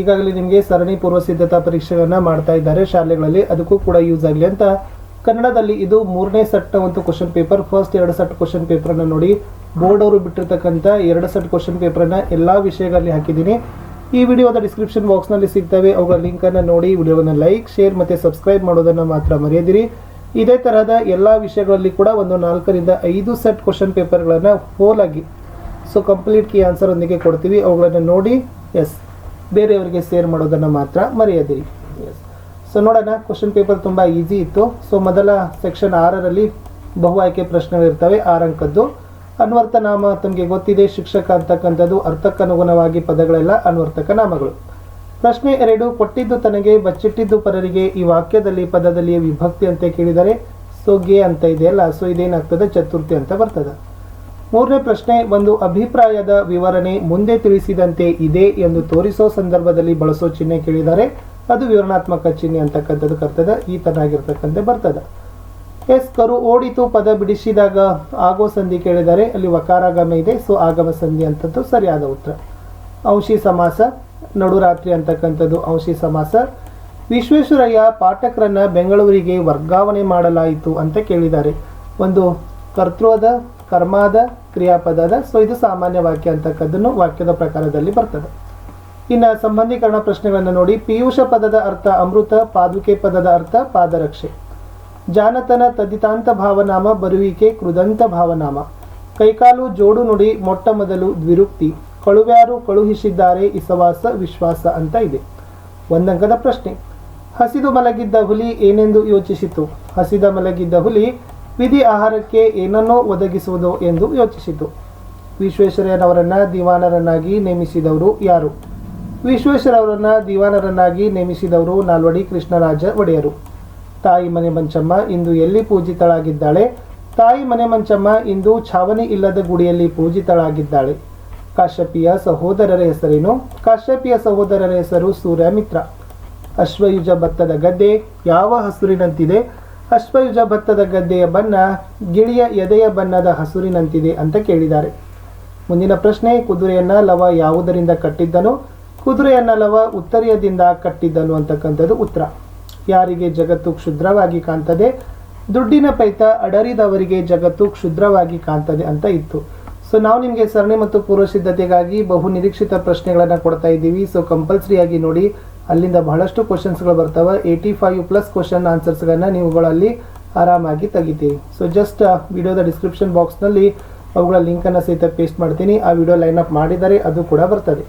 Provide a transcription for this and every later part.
ಈಗಾಗಲೇ ನಿಮಗೆ ಸರಣಿ ಪೂರ್ವ ಸಿದ್ಧತಾ ಪರೀಕ್ಷೆಗಳನ್ನ ಮಾಡ್ತಾ ಇದ್ದಾರೆ. ಶಾಲೆಗಳಲ್ಲಿ ಅದಕ್ಕೂ ಕೂಡ ಯೂಸ್ ಆಗಲಿ ಅಂತ. ಕನ್ನಡದಲ್ಲಿ ಇದು ಮೂರನೇ ಸೆಟ್ ಒಂದು ಕ್ವಶನ್ ಪೇಪರ್, ಫಸ್ಟ್ ಎರಡು ಸೆಟ್ ಕ್ವಶನ್ ಪೇಪರನ್ನು ನೋಡಿ. ಬೋರ್ಡ್ ಅವರು ಬಿಟ್ಟಿರ್ತಕ್ಕಂಥ ಎರಡು ಸೆಟ್ ಕ್ವಶನ್ ಪೇಪರನ್ನು ಎಲ್ಲ ವಿಷಯಗಳಲ್ಲಿ ಹಾಕಿದ್ದೀನಿ. ಈ ವಿಡಿಯೋದ ಡಿಸ್ಕ್ರಿಪ್ಷನ್ ಬಾಕ್ಸ್ನಲ್ಲಿ ಸಿಗ್ತವೆ. ಅವುಗಳ ಲಿಂಕನ್ನು ನೋಡಿ ವಿಡಿಯೋವನ್ನು ಲೈಕ್, ಶೇರ್ ಮತ್ತು ಸಬ್ಸ್ಕ್ರೈಬ್ ಮಾಡೋದನ್ನು ಮಾತ್ರ ಮರೆಯದಿರಿ. ಇದೇ ತರಹದ ಎಲ್ಲ ವಿಷಯಗಳಲ್ಲಿ ಕೂಡ ಒಂದು ನಾಲ್ಕರಿಂದ ಐದು ಸೆಟ್ ಕ್ವಶನ್ ಪೇಪರ್ಗಳನ್ನು ಆಗಿ ಸೊ ಕಂಪ್ಲೀಟ್ ಕಿ ಆನ್ಸರ್ ಒಂದಿಗೆ ಕೊಡ್ತೀವಿ. ಅವುಗಳನ್ನು ನೋಡಿ, ಎಸ್. ಬೇರೆಯವರಿಗೆ ಸೇರ್ ಮಾಡೋದನ್ನು ಮಾತ್ರ ಮರೆಯದಿರಿ. ಸೊ ನೋಡೋಣ ಕ್ವಶನ್ ಪೇಪರ್ ತುಂಬ ಈಸಿ ಇತ್ತು. ಸೊ ಮೊದಲ ಸೆಕ್ಷನ್ ಆರರಲ್ಲಿ ಬಹು ಆಯ್ಕೆ ಪ್ರಶ್ನೆಗಳಿರ್ತವೆ. ಆರಂಕದ್ದು, ಅನ್ವರ್ಥ ನಾಮ ತಮಗೆ ಗೊತ್ತಿದೆ, ಶಿಕ್ಷಕ ಅಂತಕ್ಕಂಥದ್ದು, ಅರ್ಥಕ್ಕನುಗುಣವಾಗಿ ಪದಗಳೆಲ್ಲ ಅನ್ವರ್ತಕ ನಾಮಗಳು. ಪ್ರಶ್ನೆ ಎರಡು, ಕೊಟ್ಟಿದ್ದು ತನಗೆ, ಬಚ್ಚಿಟ್ಟಿದ್ದು ಪರರಿಗೆ, ಈ ವಾಕ್ಯದಲ್ಲಿ ಪದದಲ್ಲಿ ವಿಭಕ್ತಿ ಅಂತ ಕೇಳಿದರೆ ಸೊ ಗೆ ಅಂತ ಇದೆಯಲ್ಲ, ಸೊ ಇದೇನಾಗ್ತದೆ? ಚತುರ್ಥಿ ಅಂತ ಬರ್ತದೆ. ಮೂರನೇ ಪ್ರಶ್ನೆ, ಒಂದು ಅಭಿಪ್ರಾಯದ ವಿವರಣೆ ಮುಂದೆ ತಿಳಿಸಿದಂತೆ ಇದೆ ಎಂದು ತೋರಿಸೋ ಸಂದರ್ಭದಲ್ಲಿ ಬಳಸೋ ಚಿಹ್ನೆ ಕೇಳಿದರೆ ಅದು ವಿವರಣಾತ್ಮಕ ಚಿಹ್ನೆ ಅಂತಕ್ಕಂಥದ್ದು ಕರ್ತದ ಈ ಆಗಿರ್ತಕ್ಕಂತೆ ಬರ್ತದೆ. ಎಸ್ ಕರು ಓಡಿತು, ಪದ ಬಿಡಿಸಿದಾಗ ಆಗೋ ಸಂಧಿ ಕೇಳಿದರೆ ಅಲ್ಲಿ ವಕಾರಾಗಮ ಇದೆ, ಸೊ ಆಗಮ ಸಂಧಿ ಅಂತದ್ದು ಸರಿಯಾದ ಉತ್ತರ. ಅಂಶಿ ಸಮಾಸ, ನಡುರಾತ್ರಿ ಅಂತಕ್ಕಂಥದ್ದು ಅಂಶಿ ಸಮಾಸ. ವಿಶ್ವೇಶ್ವರಯ್ಯ ಪಾಠಕರನ್ನ ಬೆಂಗಳೂರಿಗೆ ವರ್ಗಾವಣೆ ಮಾಡಲಾಯಿತು ಅಂತ ಕೇಳಿದ್ದಾರೆ. ಒಂದು ಕರ್ತೃದ ಕರ್ಮಾದ ಕ್ರಿಯಾಪದದ ಸೊ ಇದು ಸಾಮಾನ್ಯ ವಾಕ್ಯ ಅಂತಕ್ಕದ್ದನ್ನು ವಾಕ್ಯದ ಪ್ರಕಾರದಲ್ಲಿ ಬರ್ತದೆ. ಇನ್ನು ಸಂಬಂಧೀಕರಣ ಪ್ರಶ್ನೆಗಳನ್ನು ನೋಡಿ. ಪಿಯೂಷ ಪದದ ಅರ್ಥ ಅಮೃತ, ಪಾದುಕೆ ಪದದ ಅರ್ಥ ಪಾದರಕ್ಷೆ. ಜಾನತನ ತದಿತಾಂತ ಭಾವನಾಮ, ಬರುವಿಕೆ ಕೃದಂತ ಭಾವನಾಮ. ಕೈಕಾಲು ಜೋಡು ನುಡಿ, ಮೊಟ್ಟ ಮೊದಲು ದ್ವಿರುಕ್ತಿ. ಕಳುವ್ಯಾರು ಕಳುಹಿಸಿದ್ದಾರೆ, ಇಸವಾಸ ವಿಶ್ವಾಸ ಅಂತ ಇದೆ. ಒಂದಂಕದ ಪ್ರಶ್ನೆ. ಹಸಿದು ಮಲಗಿದ್ದ ಹುಲಿ ಏನೆಂದು ಯೋಚಿಸಿತು? ಹಸಿದ ಮಲಗಿದ್ದ ಹುಲಿ ವಿಧಿ ಆಹಾರಕ್ಕೆ ಏನನ್ನೋ ಒದಗಿಸುವುದು ಎಂದು ಯೋಚಿಸಿತು. ವಿಶ್ವೇಶ್ವರಯ್ಯನವರನ್ನ ದಿವಾನರನ್ನಾಗಿ ನೇಮಿಸಿದವರು ಯಾರು? ವಿಶ್ವೇಶ್ವರವರನ್ನು ದಿವಾನರನ್ನಾಗಿ ನೇಮಿಸಿದವರು ನಾಲ್ವಡಿ ಕೃಷ್ಣರಾಜ ಒಡೆಯರು. ತಾಯಿ ಮನೆ ಮಂಚಮ್ಮ ಇಂದು ಎಲ್ಲಿ ಪೂಜಿತಳಾಗಿದ್ದಾಳೆ? ತಾಯಿ ಮನೆ ಮಂಚಮ್ಮ ಇಂದು ಛಾವಣಿ ಇಲ್ಲದ ಗುಡಿಯಲ್ಲಿ ಪೂಜಿತಳಾಗಿದ್ದಾಳೆ. ಕಾಶ್ಯಪಿಯ ಸಹೋದರರ ಹೆಸರೇನು? ಕಾಶ್ಯಪಿಯ ಸಹೋದರರ ಹೆಸರು ಸೂರ್ಯಮಿತ್ರ. ಅಶ್ವಯುಜ ಭತ್ತದ ಗದ್ದೆ ಯಾವ ಹಸುರಿನಂತಿದೆ? ಅಶ್ವಯುಜ ಭತ್ತದ ಗದ್ದೆಯ ಬಣ್ಣ ಗಿಳಿಯ ಎದೆಯ ಬಣ್ಣದ ಹಸುರಿನಂತಿದೆ ಅಂತ ಕೇಳಿದ್ದಾರೆ. ಮುಂದಿನ ಪ್ರಶ್ನೆ, ಕುದುರೆಯನ್ನ ಲವ ಯಾವುದರಿಂದ ಕಟ್ಟಿದ್ದನು? ಕುದುರೆಯನ್ನ ಲವ ಉತ್ತರಿಯದಿಂದ ಕಟ್ಟಿದ್ದನು ಅಂತಕ್ಕಂಥದ್ದು ಉತ್ತರ. ಯಾರಿಗೆ ಜಗತ್ತು ಕ್ಷುದ್ರವಾಗಿ ಕಾಣ್ತದೆ? ದುಡ್ಡಿನ ಪೈತ ಅಡರಿದವರಿಗೆ ಜಗತ್ತು ಕ್ಷುದ್ರವಾಗಿ ಕಾಣ್ತದೆ ಅಂತ ಇತ್ತು. ಸೊ ನಾವು ನಿಮಗೆ ಸರಣಿ ಮತ್ತು ಪೂರ್ವ ಸಿದ್ಧತೆಗಾಗಿ ಬಹು ನಿರೀಕ್ಷಿತ ಪ್ರಶ್ನೆಗಳನ್ನು ಕೊಡ್ತಾ ಇದ್ದೀವಿ. ಸೊ ಕಂಪಲ್ಸರಿಯಾಗಿ ನೋಡಿ ಅಲ್ಲಿಂದ ಬಹಳಷ್ಟು ಕ್ವಶನ್ಸ್ಗಳು ಬರ್ತವೆ. ಏಯ್ಟಿ ಫೈವ್ ಪ್ಲಸ್ ಕ್ವಶನ್ ಆನ್ಸರ್ಸ್ಗಳನ್ನ ನೀವುಗಳಲ್ಲಿ ಆರಾಮಾಗಿ ತೆಗಿತೀರಿ. ಸೊ ಜಸ್ಟ್ ವಿಡಿಯೋದ ಡಿಸ್ಕ್ರಿಪ್ಷನ್ ಬಾಕ್ಸ್ನಲ್ಲಿ ಅವುಗಳ ಲಿಂಕನ್ನು ಸಹಿತ ಪೇಸ್ಟ್ ಮಾಡ್ತೀನಿ. ಆ ವಿಡಿಯೋ ಲೈನ್ ಅಪ್ ಮಾಡಿದರೆ ಅದು ಕೂಡ ಬರ್ತದೆ.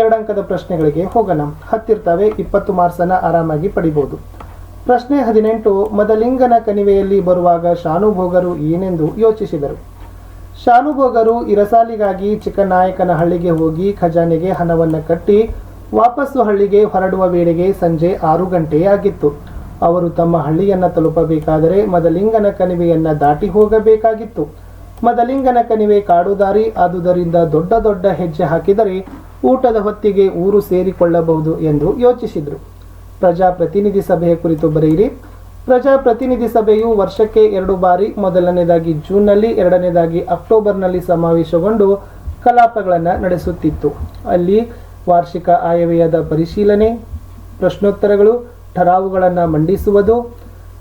ಎರಡು ಅಂಕದ ಪ್ರಶ್ನೆಗಳಿಗೆ ಹೋಗೋಣ. ಹತ್ತಿರ್ತವೆ, ಇಪ್ಪತ್ತು ಮಾರ್ಕ್ಸನ್ನು ಆರಾಮಾಗಿ ಪಡಿಬೋದು. ಪ್ರಶ್ನೆ ಹದಿನೆಂಟು, ಮದಲಿಂಗನ ಕಣಿವೆಯಲ್ಲಿ ಬರುವಾಗ ಶಾನುಭೋಗರು ಏನೆಂದು ಯೋಚಿಸಿದರು? ಶಾನುಭೋಗರು ಇರಸಾಲಿಗಾಗಿ ಚಿಕ್ಕನಾಯಕನ ಹಳ್ಳಿಗೆ ಹೋಗಿ ಖಜಾನೆಗೆ ಹಣವನ್ನು ಕಟ್ಟಿ ವಾಪಸ್ಸು ಹಳ್ಳಿಗೆ ಹೊರಡುವ ವೇಳೆಗೆ ಸಂಜೆ ಆರು ಗಂಟೆಯಾಗಿತ್ತು. ಅವರು ತಮ್ಮ ಹಳ್ಳಿಯನ್ನು ತಲುಪಬೇಕಾದರೆ ಮದಲಿಂಗನ ಕಣಿವೆಯನ್ನ ದಾಟಿ ಹೋಗಬೇಕಾಗಿತ್ತು. ಮದಲಿಂಗನ ಕಣಿವೆ ಕಾಡುದಾರಿ ಆದುದರಿಂದ ದೊಡ್ಡ ದೊಡ್ಡ ಹೆಜ್ಜೆ ಹಾಕಿದರೆ ಊಟದ ಹೊತ್ತಿಗೆ ಊರು ಸೇರಿಕೊಳ್ಳಬಹುದು ಎಂದು ಯೋಚಿಸಿದರು. ಪ್ರಜಾಪ್ರತಿನಿಧಿ ಸಭೆಯ ಕುರಿತು ಬರೆಯಿರಿ. ಪ್ರಜಾಪ್ರತಿನಿಧಿ ಸಭೆಯು ವರ್ಷಕ್ಕೆ ಎರಡು ಬಾರಿ ಮೊದಲನೇದಾಗಿ ಜೂನ್ನಲ್ಲಿ ಎರಡನೇದಾಗಿ ಅಕ್ಟೋಬರ್ನಲ್ಲಿ ಸಮಾವೇಶಗೊಂಡು ಕಲಾಪಗಳನ್ನು ನಡೆಸುತ್ತಿತ್ತು. ಅಲ್ಲಿ ವಾರ್ಷಿಕ ಆಯವ್ಯಯದ ಪರಿಶೀಲನೆ, ಪ್ರಶ್ನೋತ್ತರಗಳು, ಠರಾವುಗಳನ್ನು ಮಂಡಿಸುವುದು,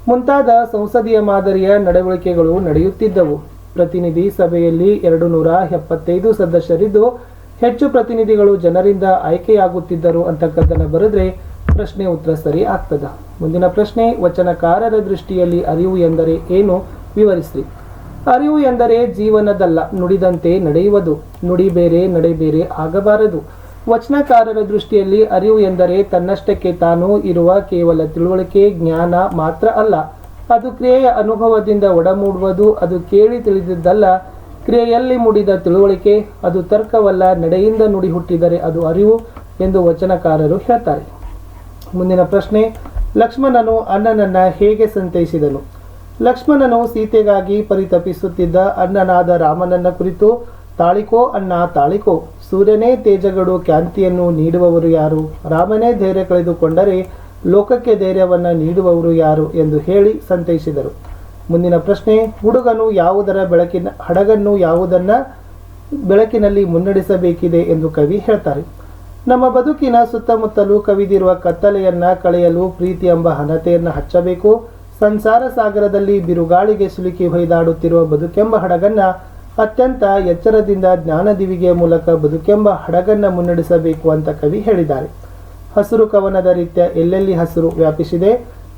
ಮುಂತಾದ ಸಂಸದೀಯ ಮಾದರಿಯ ನಡವಳಿಕೆಗಳು ನಡೆಯುತ್ತಿದ್ದವು. ಪ್ರತಿನಿಧಿ ಸಭೆಯಲ್ಲಿ ಎರಡು ನೂರ ಎಪ್ಪತ್ತೈದು ಸದಸ್ಯರಿದ್ದು, ಹೆಚ್ಚು ಪ್ರತಿನಿಧಿಗಳು ಜನರಿಂದ ಆಯ್ಕೆಯಾಗುತ್ತಿದ್ದರು ಅಂತಕ್ಕದ್ದನ್ನು ಬರೆದ್ರೆ ಪ್ರಶ್ನೆ ಉತ್ತರ ಸರಿ ಆಗ್ತದ. ಮುಂದಿನ ಪ್ರಶ್ನೆ, ವಚನಕಾರರ ದೃಷ್ಟಿಯಲ್ಲಿ ಅರಿವು ಎಂದರೆ ಏನು? ವಿವರಿಸ್ರಿ. ಅರಿವು ಎಂದರೆ ಜೀವನದಲ್ಲ, ನುಡಿದಂತೆ ನಡೆಯುವುದು. ನುಡಿ ಬೇರೆ, ನಡೆ ಬೇರೆ ಆಗಬಾರದು. ವಚನಕಾರರ ದೃಷ್ಟಿಯಲ್ಲಿ ಅರಿವು ಎಂದರೆ ತನ್ನಷ್ಟಕ್ಕೆ ತಾನು ಇರುವ ಕೇವಲ ತಿಳುವಳಿಕೆ, ಜ್ಞಾನ ಮಾತ್ರ ಅಲ್ಲ. ಅದು ಕ್ರಿಯೆಯ ಅನುಭವದಿಂದ ಒಡಮೂಡುವುದು, ಅದು ಕೇಳಿ ತಿಳಿದಿದ್ದಲ್ಲ, ಕ್ರಿಯೆಯಲ್ಲಿ ಮೂಡಿದ ತಿಳುವಳಿಕೆ, ಅದು ತರ್ಕವಲ್ಲ, ನಡೆಯಿಂದ ನುಡಿ ಹುಟ್ಟಿದರೆ ಅದು ಅರಿವು ಎಂದು ವಚನಕಾರರು ಹೇಳ್ತಾರೆ. ಮುಂದಿನ ಪ್ರಶ್ನೆ, ಲಕ್ಷ್ಮಣನು ಅಣ್ಣನನ್ನ ಹೇಗೆ ಸಂತೈಸಿದನು? ಲಕ್ಷ್ಮಣನು ಸೀತೆಗಾಗಿ ಪರಿತಪಿಸುತ್ತಿದ್ದ ಅಣ್ಣನಾದ ರಾಮನನ್ನ ಕುರಿತು, ತಾಳಿಕೋ ಅಣ್ಣ, ತಾಳಿಕೋ. ಸೂರ್ಯನೇ ತೇಜಗಳು ಕ್ಯಾಂತಿಯನ್ನು ನೀಡುವವರು ಯಾರು? ರಾಮನೇ ಧೈರ್ಯ ಕಳೆದುಕೊಂಡರೆ ಲೋಕಕ್ಕೆ ಧೈರ್ಯವನ್ನು ನೀಡುವವರು ಯಾರು ಎಂದು ಹೇಳಿ ಸಂತೈಸಿದರು. ಮುಂದಿನ ಪ್ರಶ್ನೆ, ಹುಡುಗನು ಯಾವುದರ ಬೆಳಕಿನ, ಹಡಗನ್ನು ಯಾವುದನ್ನು ಬೆಳಕಿನಲ್ಲಿ ಮುನ್ನಡೆಸಬೇಕಿದೆ ಎಂದು ಕವಿ ಹೇಳ್ತಾರೆ. ನಮ್ಮ ಬದುಕಿನ ಸುತ್ತಮುತ್ತಲು ಕವಿದಿರುವ ಕತ್ತಲೆಯನ್ನು ಕಳೆಯಲು ಪ್ರೀತಿ ಎಂಬ ಹನತೆಯನ್ನು ಹಚ್ಚಬೇಕು. ಸಂಸಾರ ಸಾಗರದಲ್ಲಿ ಬಿರುಗಾಳಿಗೆ ಸಿಲುಕಿ ಹೊಯ್ದಾಡುತ್ತಿರುವ ಬದುಕೆಂಬ ಹಡಗನ್ನ ಅತ್ಯಂತ ಎಚ್ಚರದಿಂದ ಜ್ಞಾನದಿವಿಗೆಯ ಮೂಲಕ ಬದುಕೆಂಬ ಹಡಗನ್ನ ಮುನ್ನಡೆಸಬೇಕು ಅಂತ ಕವಿ ಹೇಳಿದ್ದಾರೆ. ಹಸಿರು ಕವನದ ರೀತ್ಯ ಎಲ್ಲೆಲ್ಲಿ ಹಸಿರು ವ್ಯಾಪಿಸಿದೆ?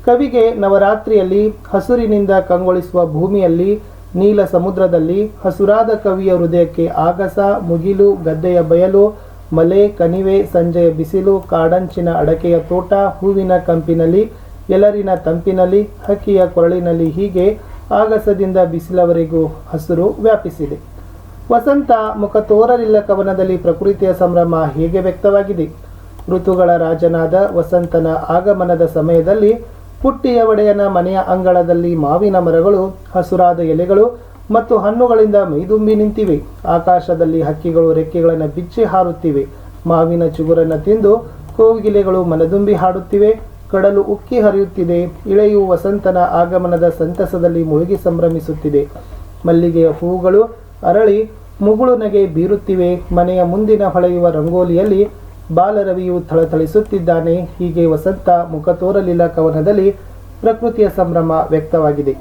ಕವಿಗೆ ನವರಾತ್ರಿಯಲ್ಲಿ, ಹಸುರಿನಿಂದ ಕಂಗೊಳಿಸುವ ಭೂಮಿಯಲ್ಲಿ, ನೀಲ ಸಮುದ್ರದಲ್ಲಿ, ಹಸುರಾದ ಕವಿಯ ಹೃದಯಕ್ಕೆ ಆಗಸ, ಮುಗಿಲು, ಗದ್ದೆಯ ಬಯಲು, ಮಲೆ, ಕಣಿವೆ, ಸಂಜೆಯ ಬಿಸಿಲು, ಕಾಡಂಚಿನ ಅಡಕೆಯ ತೋಟ, ಹೂವಿನ ಕಂಪಿನಲ್ಲಿ ಎಲರಿನ ತಂಪಿನಲ್ಲಿ, ಹಕ್ಕಿಯ ಕೊರಳಿನಲ್ಲಿ ಹೀಗೆ ಆಗಸದಿಂದ ಬಿಸಿಲವರೆಗೂ ಹಸಿರು ವ್ಯಾಪಿಸಿದೆ. ವಸಂತ ಮುಖ ತೋರಲಿಲ್ಲ ಕವನದಲ್ಲಿ ಪ್ರಕೃತಿಯ ಸಂಭ್ರಮ ಹೇಗೆ ವ್ಯಕ್ತವಾಗಿದೆ. ಋತುಗಳ ರಾಜನಾದ ವಸಂತನ ಆಗಮನದ ಸಮಯದಲ್ಲಿ ಪುಟ್ಟಿಯ ಒಡೆಯನ ಮನೆಯ ಅಂಗಳದಲ್ಲಿ ಮಾವಿನ ಮರಗಳು, ಹಸುರಾದ ಎಲೆಗಳು ಮತ್ತು ಹಣ್ಣುಗಳಿಂದ ಮೈದುಂಬಿ ನಿಂತಿವೆ. ಆಕಾಶದಲ್ಲಿ ಹಕ್ಕಿಗಳು ರೆಕ್ಕೆಗಳನ್ನು ಬಿಚ್ಚಿ ಹಾರುತ್ತಿವೆ. ಮಾವಿನ ಚಿಗುರನ್ನು ತಿಂದು ಕೋಗಿಲೆಗಳು ಮನದುಂಬಿ ಹಾಡುತ್ತಿವೆ. ಕಡಲು ಉಕ್ಕಿ ಹರಿಯುತ್ತಿದೆ, ಇಳೆಯು ವಸಂತನ ಆಗಮನದ ಸಂತಸದಲ್ಲಿ ಮುಳುಗಿ ಸಂಭ್ರಮಿಸುತ್ತಿದೆ. ಮಲ್ಲಿಗೆಯ ಹೂಗಳು ಅರಳಿ ಮುಗುಳು ನಗೆ ಬೀರುತ್ತಿವೆ, ಮನೆಯ ಮುಂದಿನ ಹೊಳೆಯುವ ರಂಗೋಲಿಯಲ್ಲಿ ಬಾಲರವಿಯು ಥಳಥಳಿಸುತ್ತಿದ್ದಾನೆ. ಹೀಗೆ ವಸಂತ ಮುಖ ತೋರಲಿಲ್ಲ ಕವನದಲ್ಲಿ, ಪ್ರಕೃತಿಯ ಸಂಭ್ರಮ ವ್ಯಕ್ತವಾಗಿದೆ.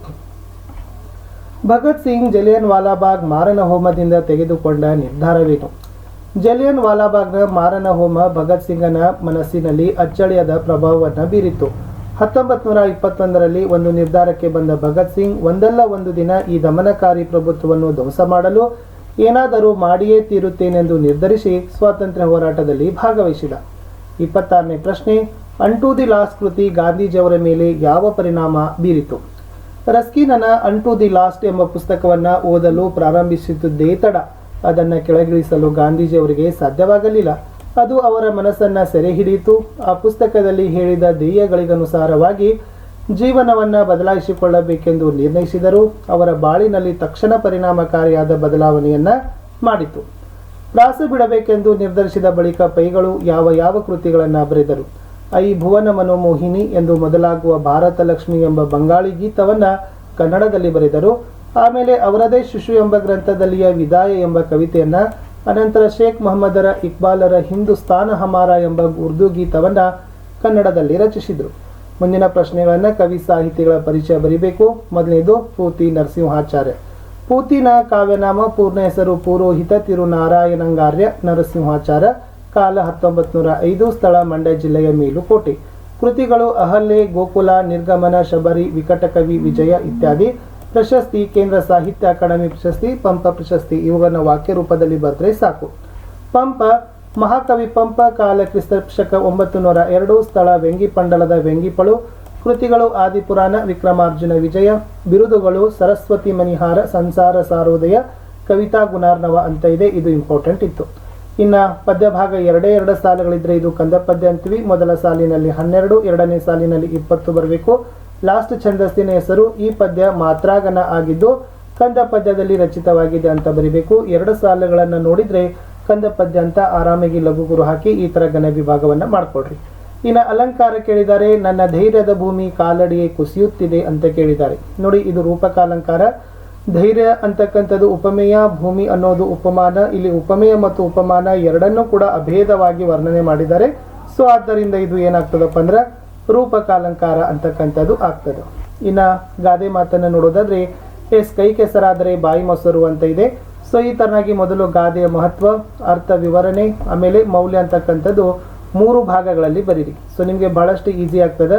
ಭಗತ್ ಸಿಂಗ್ ಜಲಿಯನ್ ವಾಲಾಬಾಗ್ ಮಾರನ ಹೋಮದಿಂದ ತೆಗೆದುಕೊಂಡ ನಿರ್ಧಾರವೇನು? ಜಲಿಯನ್ ವಾಲಾಬಾಗ್ನ ಮಾರನ ಹೋಮ ಭಗತ್ ಸಿಂಗನ ಮನಸ್ಸಿನಲ್ಲಿ ಅಚ್ಚಳಿಯದ ಪ್ರಭಾವವನ್ನು ಬೀರಿತು ಹತ್ತೊಂಬತ್ತು ನೂರ ಇಪ್ಪತ್ತೊಂದರಲ್ಲಿ ಒಂದು ನಿರ್ಧಾರಕ್ಕೆ ಬಂದ ಭಗತ್ ಸಿಂಗ್, ಒಂದಲ್ಲ ಒಂದು ದಿನ ಈ ದಮನಕಾರಿ ಪ್ರಭುತ್ವವನ್ನು ಧ್ವಂಸ ಮಾಡಲು ಏನಾದರೂ ಮಾಡಿಯೇ ತೀರುತ್ತೇನೆಂದು ನಿರ್ಧರಿಸಿ ಸ್ವಾತಂತ್ರ್ಯ ಹೋರಾಟದಲ್ಲಿ ಭಾಗವಹಿಸಿದ. ಇಪ್ಪತ್ತಾರನೇ ಪ್ರಶ್ನೆ, ಅಂಟು ದಿ ಲಾಸ್ಟ್ ಕೃತಿ ಗಾಂಧೀಜಿಯವರ ಮೇಲೆ ಯಾವ ಪರಿಣಾಮ ಬೀರಿತು? ರಸ್ಕಿನನ ಅಂಟು ದಿ ಲಾಸ್ಟ್ ಎಂಬ ಪುಸ್ತಕವನ್ನು ಓದಲು ಪ್ರಾರಂಭಿಸುತ್ತಿದ್ದೇ ತಡ. ಅದನ್ನು ಕೆಳಗಿಳಿಸಲು ಗಾಂಧೀಜಿಯವರಿಗೆ ಸಾಧ್ಯವಾಗಲಿಲ್ಲ. ಅದು ಅವರ ಮನಸ್ಸನ್ನ ಸೆರೆ ಹಿಡಿಯಿತು. ಆ ಪುಸ್ತಕದಲ್ಲಿ ಹೇಳಿದ ಧ್ಯೇಯಗಳಿಗನುಸಾರವಾಗಿ ಜೀವನವನ್ನ ಬದಲಾಯಿಸಿಕೊಳ್ಳಬೇಕೆಂದು ನಿರ್ಣಯಿಸಿದರು. ಅವರ ಬಾಳಿನಲ್ಲಿ ತಕ್ಷಣ ಪರಿಣಾಮಕಾರಿಯಾದ ಬದಲಾವಣೆಯನ್ನ ಮಾಡಿತು. ಪ್ರಾಸ ಬಿಡಬೇಕೆಂದು ನಿರ್ಧರಿಸಿದ ಬಳಿಕ ಪೈಗಳು ಯಾವ ಯಾವ ಕೃತಿಗಳನ್ನು ಬರೆದರು. ಐ ಭುವನ ಮನೋಮೋಹಿನಿ ಎಂದು ಮೊದಲಾಗುವ ಭಾರತ ಲಕ್ಷ್ಮಿ ಎಂಬ ಬಂಗಾಳಿ ಗೀತವನ್ನ ಕನ್ನಡದಲ್ಲಿ ಬರೆದರು. ಆಮೇಲೆ ಅವರದೇ ಶಿಶು ಎಂಬ ಗ್ರಂಥದಲ್ಲಿಯ ವಿದಾಯ ಎಂಬ ಕವಿತೆಯನ್ನು ಅನಂತರ ಶೇಖ್ ಮೊಹಮ್ಮದರ ಇಕ್ಬಾಲರ ಹಿಂದೂಸ್ತಾನ ಹಮಾರ ಎಂಬ ಉರ್ದು ಗೀತವನ್ನ ಕನ್ನಡದಲ್ಲಿ ರಚಿಸಿದರು. ಮುಂದಿನ ಪ್ರಶ್ನೆಗಳನ್ನು ಕವಿ ಸಾಹಿತಿಗಳ ಪರಿಚಯ ಬರೀಬೇಕು. ಮೊದಲನೇದು ಪೂತಿ ನರಸಿಂಹಾಚಾರ್ಯ. ಪೂತಿನ ಕಾವ್ಯನಾಮ, ಪೂರ್ಣ ಹೆಸರು ಪುರೋಹಿತ ತಿರುನಾರಾಯಣಂಗಾರ್ಯ, ನರಸಿಂಹಾಚಾರ್ಯ, ಕಾಲ ಹತ್ತೊಂಬತ್ತು ನೂರ ಐದು, ಸ್ಥಳ ಮಂಡ್ಯ ಜಿಲ್ಲೆಯ ಮೇಲುಕೋಟೆ. ಕೃತಿಗಳು ಅಹಲ್ಲೆ ಗೋಕುಲ, ನಿರ್ಗಮನ, ಶಬರಿ, ವಿಕಟಕವಿ, ವಿಜಯ ಇತ್ಯಾದಿ. ಪ್ರಶಸ್ತಿ, ಕೇಂದ್ರ ಸಾಹಿತ್ಯ ಅಕಾಡೆಮಿ ಪ್ರಶಸ್ತಿ, ಪಂಪ ಪ್ರಶಸ್ತಿ ಇವುಗಳನ್ನು ವಾಕ್ಯ ರೂಪದಲ್ಲಿ ಬರೆದ್ರೆ ಸಾಕು. ಪಂಪ, ಮಹಾಕವಿ ಪಂಪ ಕಾಲ ಕ್ರಿಸ್ತ ಶಕ ಒಂಬತ್ತು ನೂರ ಎರಡು, ಸ್ಥಳ ವೆಂಗಿಪಂಡಲದ ವೆಂಗಿಪಳು, ಕೃತಿಗಳು ಆದಿಪುರಾಣ ವಿಕ್ರಮಾರ್ಜುನ ವಿಜಯ, ಬಿರುದುಗಳು ಸರಸ್ವತಿ ಮನಿಹಾರ ಸಂಸಾರ ಸಾರೋದಯ, ಕವಿತಾ ಗುಣಾರ್ಣವ ಅಂತ ಇದೆ, ಇದು ಇಂಪಾರ್ಟೆಂಟ್ ಇತ್ತು. ಇನ್ನ ಪದ್ಯ ಭಾಗ ಎರಡೇ ಎರಡು ಸಾಲುಗಳಿದ್ರೆ ಇದು ಕಂದ ಪದ್ಯ ಅಂತೀವಿ. ಮೊದಲ ಸಾಲಿನಲ್ಲಿ ಹನ್ನೆರಡು, ಎರಡನೇ ಸಾಲಿನಲ್ಲಿ ಇಪ್ಪತ್ತು ಬರಬೇಕು. ಲಾಸ್ಟ್ ಛಂದಸ್ಸಿನ ಹೆಸರು ಈ ಪದ್ಯ ಮಾತ್ರಾಗನ ಆಗಿದ್ದು, ಕಂದ ಪದ್ಯದಲ್ಲಿ ರಚಿತವಾಗಿದೆ ಅಂತ ಬರಿಬೇಕು. ಎರಡು ಸಾಲುಗಳನ್ನು ನೋಡಿದರೆ ಕಂದ ಪದ್ಯ ಅಂತ ಆರಾಮಾಗಿ ಲಘು ಗುರು ಹಾಕಿ ಈ ಥರ ಘನ ವಿಭಾಗವನ್ನು ಮಾಡಿಕೊಡ್ರಿ. ಇನ್ನು ಅಲಂಕಾರ ಕೇಳಿದ್ದಾರೆ ನನ್ನ ಧೈರ್ಯದ ಭೂಮಿ ಕಾಲಡಿಯೇ ಕುಸಿಯುತ್ತಿದೆ ಅಂತ ಕೇಳಿದ್ದಾರೆ ನೋಡಿ, ಇದು ರೂಪಕಾಲಂಕಾರ. ಧೈರ್ಯ ಅಂತಕ್ಕಂಥದ್ದು ಉಪಮೇಯ, ಭೂಮಿ ಅನ್ನೋದು ಉಪಮಾನ. ಇಲ್ಲಿ ಉಪಮೇಯ ಮತ್ತು ಉಪಮಾನ ಎರಡನ್ನೂ ಕೂಡ ಅಭೇದವಾಗಿ ವರ್ಣನೆ ಮಾಡಿದ್ದಾರೆ. ಸೊ, ಆದ್ದರಿಂದ ಇದು ಏನಾಗ್ತದಪ್ಪ ಅಂದ್ರೆ ರೂಪಕಾಲಂಕಾರ ಅಂತಕ್ಕಂಥದ್ದು ಆಗ್ತದೆ. ಇನ್ನ ಗಾದೆ ಮಾತನ್ನ ನೋಡೋದಾದ್ರೆ, ಎಸ್ ಕೈ ಕೆಸರಾದರೆ ಬಾಯಿ ಮೊಸರು ಅಂತ ಇದೆ. ಸೊ ಈ ತರನಾಗಿ ಮೊದಲು ಗಾದೆಯ ಮಹತ್ವ, ಅರ್ಥ ವಿವರಣೆ, ಆಮೇಲೆ ಮೌಲ್ಯ ಅಂತಕ್ಕಂಥದ್ದು ಮೂರು ಭಾಗಗಳಲ್ಲಿ ಬರೀರಿ. ಸೊ ನಿಮಗೆ ಬಹಳಷ್ಟು ಈಸಿ ಆಗ್ತದೆ.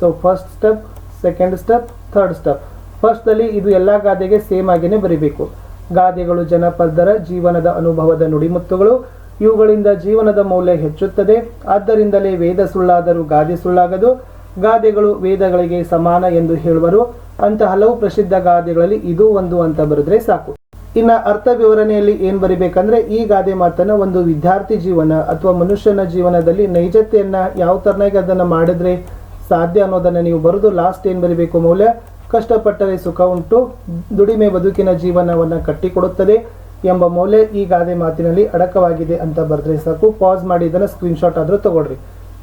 So first step second step third step ಫಸ್ಟಲ್ಲಿ ಇದು ಎಲ್ಲ ಗಾದೆಗೆ ಸೇಮ್ ಆಗಿಯೇ ಬರಿಬೇಕು. ಗಾದೆಗಳು, ಜನಪದರ, ಜೀವನದ ಅನುಭವದ ನುಡಿಮುತ್ತುಗಳು ಇವುಗಳಿಂದ ಜೀವನದ ಮೌಲ್ಯ ಹೆಚ್ಚುತ್ತದೆ. ಆದ್ದರಿಂದಲೇ ವೇದ ಸುಳ್ಳಾದರೂ ಗಾದೆ ಸುಳ್ಳಾಗದು. ಗಾದೆಗಳು ವೇದಗಳಿಗೆ ಸಮಾನ ಎಂದು ಹೇಳುವರು. ಅಂತ ಹಲವು ಪ್ರಸಿದ್ಧ ಗಾದೆಗಳಲ್ಲಿ ಇದು ಒಂದು ಅಂತ ಬರೆದ್ರೆ ಸಾಕು. ಇನ್ನ ಅರ್ಥ ವಿವರಣೆಯಲ್ಲಿ ಏನ್ ಬರಿಬೇಕಂದ್ರೆ, ಈ ಗಾದೆ ಮಾತನ್ನ ಒಂದು ವಿದ್ಯಾರ್ಥಿ ಜೀವನ ಅಥವಾ ಮನುಷ್ಯನ ಜೀವನದಲ್ಲಿ ನೈಜತೆಯನ್ನ ಯಾವ ತರನಾಗಿ ಅದನ್ನ ಮಾಡಿದ್ರೆ ಸಾಧ್ಯ ಅನ್ನೋದನ್ನ ನೀವು ಬರೆದು ಲಾಸ್ಟ್ ಏನ್ ಬರಿಬೇಕು ಮೌಲ್ಯ? ಕಷ್ಟಪಟ್ಟರೆ ಸುಖ ಉಂಟು. ದುಡಿಮೆ ಬದುಕಿನ ಜೀವನವನ್ನ ಕಟ್ಟಿಕೊಡುತ್ತದೆ. ಎಂಬ ಮೌಲ್ಯ ಈ ಗಾದೆ ಮಾತಿನಲ್ಲಿ ಅಡಕವಾಗಿದೆ ಅಂತ ಬರೆದ್ರೆ ಸಾಕು. ಪಾಸ್ ಮಾಡಿ, ಇದನ್ನು ಸ್ಕ್ರೀನ್ಶಾಟ್ ಆದರೂ ತಗೊಳ್ರಿ.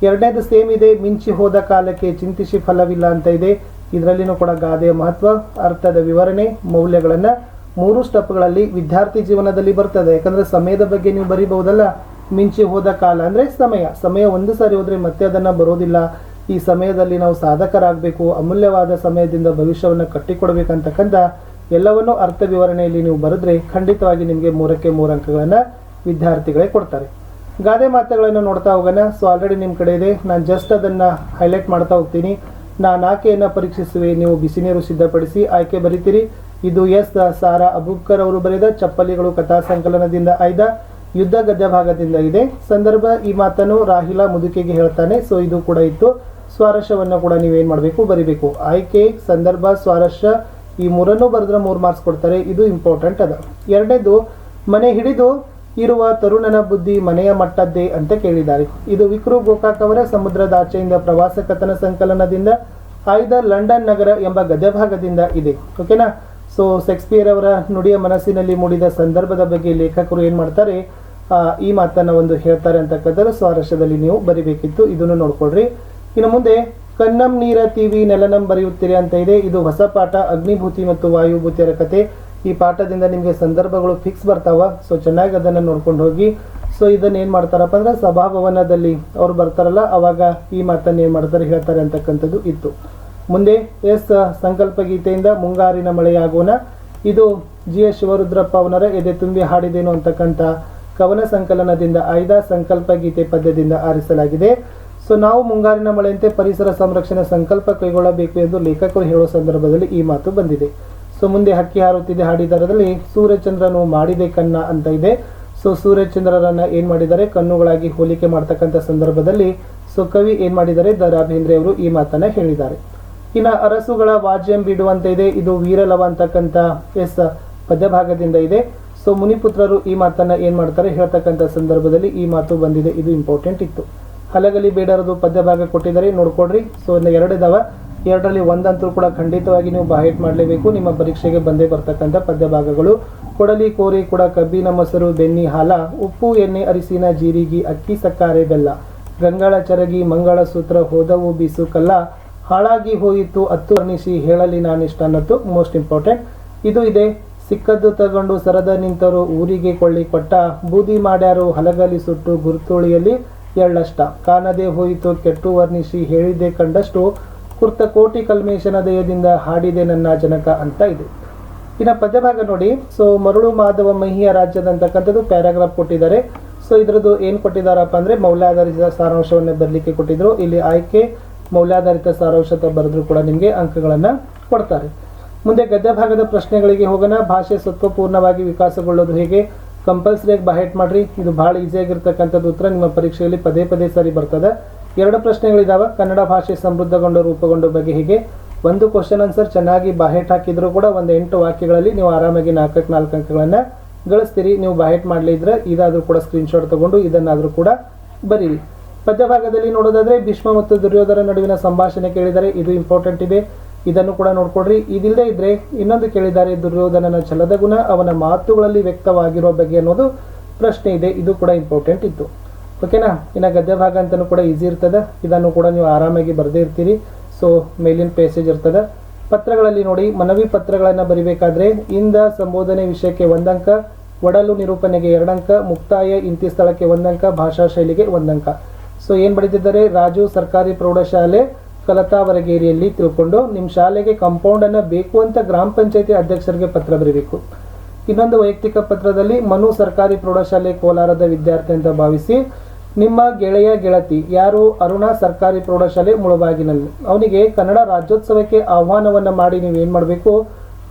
ಎರಡನೇದು ಸೇಮ್ ಇದೆ, ಮಿಂಚಿ ಹೋದ ಕಾಲಕ್ಕೆ ಚಿಂತಿಸಿ ಫಲವಿಲ್ಲ ಅಂತ ಇದೆ. ಇದರಲ್ಲಿನೂ ಕೂಡ ಗಾದೆಯ ಮಹತ್ವ, ಅರ್ಥದ ವಿವರಣೆ, ಮೌಲ್ಯಗಳನ್ನು ಮೂರು ಸ್ಟೆಪ್ಗಳಲ್ಲಿ ವಿದ್ಯಾರ್ಥಿ ಜೀವನದಲ್ಲಿ ಬರ್ತದೆ. ಯಾಕಂದ್ರೆ ಸಮಯದ ಬಗ್ಗೆ ನೀವು ಬರೀಬಹುದಲ್ಲ. ಮಿಂಚಿ ಹೋದ ಕಾಲ ಅಂದರೆ ಸಮಯ. ಸಮಯ ಒಂದು ಸಾರಿ ಹೋದರೆ ಮತ್ತೆ ಅದನ್ನು ಬರೋದಿಲ್ಲ. ಈ ಸಮಯದಲ್ಲಿ ನಾವು ಸಾಧಕರಾಗಬೇಕು, ಅಮೂಲ್ಯವಾದ ಸಮಯದಿಂದ ಭವಿಷ್ಯವನ್ನು ಕಟ್ಟಿಕೊಡ್ಬೇಕಂತಕ್ಕಂಥ ಎಲ್ಲವನ್ನೂ ಅರ್ಥ ವಿವರಣೆಯಲ್ಲಿ ನೀವು ಬರೆದ್ರೆ ಖಂಡಿತವಾಗಿ ನಿಮಗೆ ಮೂರಕ್ಕೆ ಮೂರು ಅಂಕಗಳನ್ನು ವಿದ್ಯಾರ್ಥಿಗಳೇ ಕೊಡ್ತಾರೆ. ಗಾದೆ ಮಾತುಗಳನ್ನು ನೋಡ್ತಾ ಹೋಗೋಣ. ಸೊ ಆಲ್ರೆಡಿ ನಿಮ್ಮ ಕಡೆ ಇದೆ. ನಾನು ಜಸ್ಟ್ ಅದನ್ನು ಹೈಲೈಟ್ ಮಾಡ್ತಾ ಹೋಗ್ತೀನಿ. ನಾನು ಆಕೆಯನ್ನು ಪರೀಕ್ಷಿಸುವೆ, ನೀವು ಬಿಸಿ ನೀರು ಸಿದ್ಧಪಡಿಸಿ ಆಯ್ಕೆ ಬರಿತೀರಿ. ಇದು ಎಸ್ ಸಾರಾ ಅಬುಕರ್ ಅವರು ಬರೆದ ಚಪ್ಪಲಿಗಳು ಕಥಾ ಸಂಕಲನದಿಂದ ಆಯ್ದ ಯುದ್ಧ ಗದ್ಯ ಭಾಗದಿಂದ ಇದೆ. ಸಂದರ್ಭ, ಈ ಮಾತನ್ನು ರಾಹಿಲಾ ಮುದುಕೆಗೆ ಹೇಳ್ತಾನೆ. ಸೊ ಇದು ಕೂಡ ಇತ್ತು. ಸ್ವಾರಸ್ಯವನ್ನು ಕೂಡ ನೀವೇನು ಮಾಡಬೇಕು, ಬರಿಬೇಕು. ಆಯ್ಕೆ, ಸಂದರ್ಭ, ಸ್ವಾರಸ್ಯ ಈ ಮೂರನ್ನು ಬರೆದ್ರೆ ಮೂರು ಮಾರ್ಕ್ಸ್ ಕೊಡ್ತಾರೆ. ಇದು ಇಂಪಾರ್ಟೆಂಟ್ ಅದ. ಎರಡನೇದು, ಮನೆ ಹಿಡಿದು ಇರುವ ತರುಣನ ಬುದ್ಧಿ ಮನೆಯ ಮಟ್ಟದ್ದೇ ಅಂತ ಕೇಳಿದ್ದಾರೆ. ಇದು ವಿಕ್ರು ಗೋಕಾಕ್ ಅವರ ಸಮುದ್ರದಾಚೆಯಿಂದ ಪ್ರವಾಸ ಕಥನ ಸಂಕಲನದಿಂದ ಆಯ್ದ ಲಂಡನ್ ನಗರ ಎಂಬ ಗದ್ಯಭಾಗದಿಂದ ಇದೆ. ಓಕೆನಾ ಸೊ ಶೇಕ್ಸ್ಪಿಯರ್ ಅವರ ನುಡಿಯ ಮನಸ್ಸಿನಲ್ಲಿ ಮೂಡಿದ ಸಂದರ್ಭದ ಬಗ್ಗೆ ಲೇಖಕರು ಏನು ಮಾಡ್ತಾರೆ? ಈ ಮಾತನ್ನ ಒಂದು ಹೇಳ್ತಾರೆ ಅಂತಕ್ಕಂಥದ್ದು ಸ್ವಾರಸ್ಯದಲ್ಲಿ ನೀವು ಬರಿಬೇಕಿತ್ತು. ಇದನ್ನು ನೋಡ್ಕೊಳ್ರಿ. ಇನ್ನು ಮುಂದೆ ಕನ್ನಂ ನೀರ ತೀವಿ ನೆಲನಂ ಬರೆಯುತ್ತೀರಿ ಅಂತ ಇದೆ. ಇದು ಹೊಸ ಪಾಠ, ಅಗ್ನಿಭೂತಿ ಮತ್ತು ವಾಯುಭೂತಿಯರ ಕತೆ. ಈ ಪಾಠದಿಂದ ನಿಮಗೆ ಸಂದರ್ಭಗಳು ಫಿಕ್ಸ್ ಬರ್ತಾವ. ಸೊ ಚೆನ್ನಾಗಿ ಅದನ್ನು ನೋಡ್ಕೊಂಡು ಹೋಗಿ. ಸೊ ಇದನ್ನು ಏನು ಮಾಡ್ತಾರಪ್ಪ ಅಂದ್ರೆ ಸಭಾಭವನದಲ್ಲಿ ಅವ್ರು ಬರ್ತಾರಲ್ಲ, ಅವಾಗ ಈ ಮಾತನ್ನು ಏನು ಮಾಡ್ತಾರೆ, ಹೇಳ್ತಾರೆ ಅಂತಕ್ಕಂಥದ್ದು ಇತ್ತು. ಮುಂದೆ ಎಸ್ ಸಂಕಲ್ಪ ಗೀತೆಯಿಂದ ಮುಂಗಾರಿನ ಮಳೆಯಾಗೋಣ. ಇದು ಜಿ ಎಸ್ ಶಿವರುದ್ರಪ್ಪ ಅವನರ ಎದೆ ತುಂಬಿ ಹಾಡಿದೇನು ಅಂತಕ್ಕಂಥ ಕವನ ಸಂಕಲನದಿಂದ ಆಯ್ದ ಸಂಕಲ್ಪ ಗೀತೆ ಪದ್ಯದಿಂದ ಆರಿಸಲಾಗಿದೆ. ಸೊ ನಾವು ಮುಂಗಾರಿನ ಮಳೆಯಂತೆ ಪರಿಸರ ಸಂರಕ್ಷಣೆ ಸಂಕಲ್ಪ ಕೈಗೊಳ್ಳಬೇಕು ಎಂದು ಲೇಖಕರು ಹೇಳುವ ಸಂದರ್ಭದಲ್ಲಿ ಈ ಮಾತು ಬಂದಿದೆ. ಸೊ ಮುಂದೆ ಹಕ್ಕಿ ಹಾರುತ್ತಿದೆ ಹಾಡಿದರದಲ್ಲಿ, ಸೂರ್ಯಚಂದ್ರನು ಮಾಡಿದೆ ಕನ್ನ ಅಂತ ಇದೆ. ಸೊ ಸೂರ್ಯಚಂದ್ರರನ್ನ ಏನ್ ಮಾಡಿದ್ದಾರೆ? ಕಣ್ಣುಗಳಾಗಿ ಹೋಲಿಕೆ ಮಾಡ್ತಕ್ಕಂಥ ಸಂದರ್ಭದಲ್ಲಿ ಸೊ ಕವಿ ಏನ್ ಮಾಡಿದ್ದಾರೆ? ದ. ರಾ ಬೇಂದ್ರೆ ಅವರು ಈ ಮಾತನ್ನ ಹೇಳಿದ್ದಾರೆ. ಇನ್ನ ಅರಸುಗಳ ವಾಜ್ಯಂ ಬಿಡುವಂತ ಇದೆ, ಇದು ವೀರಲವ ಅಂತಕ್ಕಂಥ ಎಸ್ ಪದ್ಯಭಾಗದಿಂದ ಇದೆ. ಸೊ ಮುನಿಪುತ್ರರು ಈ ಮಾತನ್ನ ಏನ್ ಮಾಡ್ತಾರೆ? ಹೇಳ್ತಕ್ಕಂಥ ಸಂದರ್ಭದಲ್ಲಿ ಈ ಮಾತು ಬಂದಿದೆ. ಇದು ಇಂಪಾರ್ಟೆಂಟ್ ಇತ್ತು. ಹಲಗಲಿ ಬೇಡರದು ಪದ್ಯಭಾಗ ಕೊಟ್ಟಿದ್ದಾರೆ. ನೋಡ್ಕೊಡ್ರಿ ಸೊ ಇನ್ನು ಎರಡಿದಾವ ಎರಡರಲ್ಲಿ ಒಂದಂತೂ ಕೂಡ ಖಂಡಿತವಾಗಿ ನೀವು ಬಾಹೇಟ್ ಮಾಡಲೇಬೇಕು. ನಿಮ್ಮ ಪರೀಕ್ಷೆಗೆ ಬಂದೇ ಬರ್ತಕ್ಕಂಥ ಪದ್ಯಭಾಗಗಳು ಕೊಡಲಿ ಕೋರಿ ಕೂಡ ಕಬ್ಬಿನ ಮೊಸರು ಬೆನ್ನಿ ಹಾಲ ಉಪ್ಪು ಎಣ್ಣೆ ಅರಿಸಿನ ಜೀರಿಗೆ ಅಕ್ಕಿ ಸಕ್ಕರೆ ಬೆಲ್ಲ ಗಂಗಳ ಚರಗಿ ಮಂಗಳ ಸೂತ್ರ ಹೋದವು ಬೀಸು ಕಲ್ಲ ಹಾಳಾಗಿ ಹೋಯಿತು ಅತ್ತು ವರ್ಣಿಸಿ ಹೇಳಲಿ ನಾನಿಷ್ಟ ಅನ್ನೋದು ಮೋಸ್ಟ್ ಇಂಪಾರ್ಟೆಂಟ್ ಇದು ಇದೆ. ಸಿಕ್ಕದ್ದು ತಗೊಂಡು ಸರದ ನಿಂತರು ಊರಿಗೆ ಕೊಳ್ಳಿ ಕೊಟ್ಟ ಬೂದಿ ಮಾಡ್ಯಾರು ಹಲಗಲಿ ಸುಟ್ಟು ಗುರುತುಳಿಯಲ್ಲಿ ಎಳ್ಳಷ್ಟ. ಕಾಣದೆ ಹೋಯಿತು ಕೆಟ್ಟು ವರ್ಣಿಸಿ ಹೇಳಿದೆ ಕಂಡಷ್ಟು ಕುರ್ತ ಕೋಟಿ ಕಲ್ಮೇಶನ ದಯದಿಂದ ಹಾಡಿದೆ ನನ್ನ ಜನಕ ಅಂತ ಇದೆ. ಇನ್ನು ಪದ್ಯಭಾಗ ನೋಡಿ. ಸೊ, ಮರುಳು ಮಾಧವ ಮಹಿಯ ರಾಜ್ಯದ ಅಂತಕ್ಕಂಥದ್ದು ಪ್ಯಾರಾಗ್ರಾಫ್ ಕೊಟ್ಟಿದ್ದಾರೆ. ಸೊ, ಇದರದ್ದು ಏನು ಕೊಟ್ಟಿದ್ದಾರಪ್ಪ ಅಂದ್ರೆ ಮೌಲ್ಯಾಧಾರಿತ ಸಾರಾಂಶವನ್ನು ಬರಲಿಕ್ಕೆ ಕೊಟ್ಟಿದ್ರು. ಇಲ್ಲಿ ಆಯ್ಕೆ, ಮೌಲ್ಯಾಧಾರಿತ ಸಾರಾಂಶ ಅಂತ ಬರೆದ್ರು ಕೂಡ ನಿಮಗೆ ಅಂಕಗಳನ್ನು ಕೊಡ್ತಾರೆ. ಮುಂದೆ ಗದ್ಯ ಭಾಗದ ಪ್ರಶ್ನೆಗಳಿಗೆ ಹೋಗೋಣ. ಭಾಷೆ ಸತ್ವಪೂರ್ಣವಾಗಿ ವಿಕಾಸಗೊಳ್ಳೋದು ಹೇಗೆ? ಕಂಪಲ್ಸರಿಯಾಗಿ ಬಾಹೆಟ್ ಮಾಡ್ರಿ. ಇದು ಬಹಳ ಈಸಿಯಾಗಿರ್ತಕ್ಕಂಥದ್ದು ಉತ್ತರ. ನಿಮ್ಮ ಪರೀಕ್ಷೆಯಲ್ಲಿ ಪದೇ ಪದೇ ಸರಿ ಬರ್ತದೆ. ಎರಡು ಪ್ರಶ್ನೆಗಳಿದಾವೆ. ಕನ್ನಡ ಭಾಷೆ ಸಮೃದ್ಧಗೊಂಡು ರೂಪುಗೊಂಡ ಬಗ್ಗೆ ಹೀಗೆ. ಒಂದು ಕ್ವಶನ್ ಆನ್ಸರ್ ಚೆನ್ನಾಗಿ ಬಾಹೆಟ್ ಹಾಕಿದ್ರು ಕೂಡ ಒಂದು ಎಂಟು ವಾಕ್ಯಗಳಲ್ಲಿ ನೀವು ಆರಾಮಾಗಿ ನಾಲ್ಕಕ್ಕೆ ನಾಲ್ಕು ಅಂಕಗಳನ್ನು ಗಳಿಸ್ತೀರಿ. ನೀವು ಬಾಹೆಟ್ ಮಾಡಲಿದ್ರೆ ಇದಾದರೂ ಕೂಡ ಸ್ಕ್ರೀನ್ಶಾಟ್ ತಗೊಂಡು ಇದನ್ನಾದರೂ ಕೂಡ ಬರೀರಿ. ಪದ್ಯಭಾಗದಲ್ಲಿ ನೋಡೋದಾದ್ರೆ ಭೀಷ್ಮ ಮತ್ತು ದುರ್ಯೋಧನ ನಡುವಿನ ಸಂಭಾಷಣೆ ಕೇಳಿದರೆ ಇದು ಇಂಪಾರ್ಟೆಂಟ್ ಇದೆ. ಇದನ್ನು ಕೂಡ ನೋಡ್ಕೊಡ್ರಿ ಇದಿಲ್ಲದೆ ಇದ್ರೆ ಇನ್ನೊಂದು ಕೇಳಿದ್ದಾರೆ, ದುರ್ಯೋಧನನ ಛಲದ ಗುಣ, ಅವನ ಮಾತುಗಳಲ್ಲಿ ವ್ಯಕ್ತವಾಗಿರೋ ಬಗ್ಗೆ ಅನ್ನೋದು ಪ್ರಶ್ನೆ ಇದೆ. ಇದು ಕೂಡ ಇಂಪಾರ್ಟೆಂಟ್ ಇತ್ತು. ಓಕೆನಾ ಇನ್ನು ಗದ್ಯ ಭಾಗ ಅಂತಲೂ ಕೂಡ ಈಸಿ ಇರ್ತದೆ. ಇದನ್ನು ಕೂಡ ನೀವು ಆರಾಮಾಗಿ ಬರದೇ ಇರ್ತೀರಿ. ಸೊ ಮೇಲಿನ ಪೇಸೇಜ್ ಇರ್ತದೆ. ಪತ್ರಗಳಲ್ಲಿ ನೋಡಿ, ಮನವಿ ಪತ್ರಗಳನ್ನು ಬರಿಬೇಕಾದ್ರೆ ಇಂದ ಸಂಬೋಧನೆ ವಿಷಯಕ್ಕೆ ಒಂದಂಕ, ಒಡಲು ನಿರೂಪಣೆಗೆ ಎರಡಂಕ, ಮುಕ್ತಾಯ ಇಂತಿ ಸ್ಥಳಕ್ಕೆ ಒಂದಂಕ, ಭಾಷಾ ಶೈಲಿಗೆ ಒಂದಂಕ. ಸೊ ಏನು ಬರೀತಿದ್ದಾರೆ? ರಾಜು ಸರ್ಕಾರಿ ಪ್ರೌಢಶಾಲೆ ಕಲತಾವರಗೇರಿಯಲ್ಲಿ ತಿಳ್ಕೊಂಡು ನಿಮ್ಮ ಶಾಲೆಗೆ ಕಾಂಪೌಂಡನ್ನು ಬೇಕು ಅಂತ ಗ್ರಾಮ ಪಂಚಾಯತಿ ಅಧ್ಯಕ್ಷರಿಗೆ ಪತ್ರ ಬರೀಬೇಕು. ಇನ್ನೊಂದು ವೈಯಕ್ತಿಕ ಪತ್ರದಲ್ಲಿ ಮನು ಸರ್ಕಾರಿ ಪ್ರೌಢಶಾಲೆ ಕೋಲಾರದ ವಿದ್ಯಾರ್ಥಿ ಅಂತ ಭಾವಿಸಿ ನಿಮ್ಮ ಗೆಳೆಯ ಗೆಳತಿ ಯಾರು ಅರುಣ ಸರ್ಕಾರಿ ಪ್ರೌಢಶಾಲೆ ಮುಳಬಾಗಿನಲ್ಲಿ. ಅವನಿಗೆ ಕನ್ನಡ ರಾಜ್ಯೋತ್ಸವಕ್ಕೆ ಆಹ್ವಾನವನ್ನು ಮಾಡಿ ನೀವೇನು ಮಾಡಬೇಕು?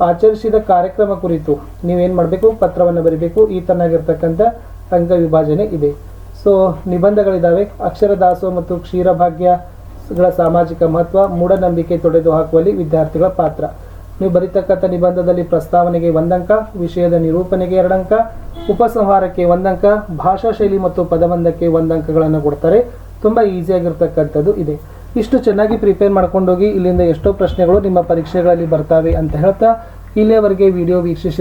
ಆಚರಿಸಿದ ಕಾರ್ಯಕ್ರಮ ಕುರಿತು ನೀವೇನು ಮಾಡಬೇಕು? ಪತ್ರವನ್ನು ಬರೀಬೇಕು. ಈ ತನ್ನಾಗಿರ್ತಕ್ಕಂಥ ವಿಭಾಜನೆ ಇದೆ. ಸೊ ನಿಬಂಧಗಳಿದ್ದಾವೆ ಅಕ್ಷರ ದಾಸೋಹ ಮತ್ತು ಕ್ಷೀರಭಾಗ್ಯಗಳ ಸಾಮಾಜಿಕ ಮಹತ್ವ ಮೂಢನಂಬಿಕೆ ತೊಡೆದು ಹಾಕುವಲ್ಲಿ ವಿದ್ಯಾರ್ಥಿಗಳ ಪಾತ್ರ. ನೀವು ಬರೀತಕ್ಕಂಥ ನಿಬಂಧದಲ್ಲಿ ಪ್ರಸ್ತಾವನೆಗೆ ಒಂದಂಕ, ವಿಷಯದ ನಿರೂಪಣೆಗೆ ಎರಡಂಕ, ಉಪಸಂಹಾರಕ್ಕೆ ಒಂದಂಕ, ಭಾಷಾ ಶೈಲಿ ಮತ್ತು ಪದಬಂಧಕ್ಕೆ ಒಂದಂಕಗಳನ್ನು ಕೊಡ್ತಾರೆ. ತುಂಬ ಈಸಿಯಾಗಿರ್ತಕ್ಕಂಥದ್ದು ಇದೆ. ಇಷ್ಟು ಚೆನ್ನಾಗಿ ಪ್ರಿಪೇರ್ ಮಾಡ್ಕೊಂಡೋಗಿ ಇಲ್ಲಿಂದ ಎಷ್ಟೋ ಪ್ರಶ್ನೆಗಳು ನಿಮ್ಮ ಪರೀಕ್ಷೆಗಳಲ್ಲಿ ಬರ್ತಾವೆ ಅಂತ ಹೇಳ್ತಾ ಇಲ್ಲಿಯವರೆಗೆ ವಿಡಿಯೋ ವೀಕ್ಷಿಸಿ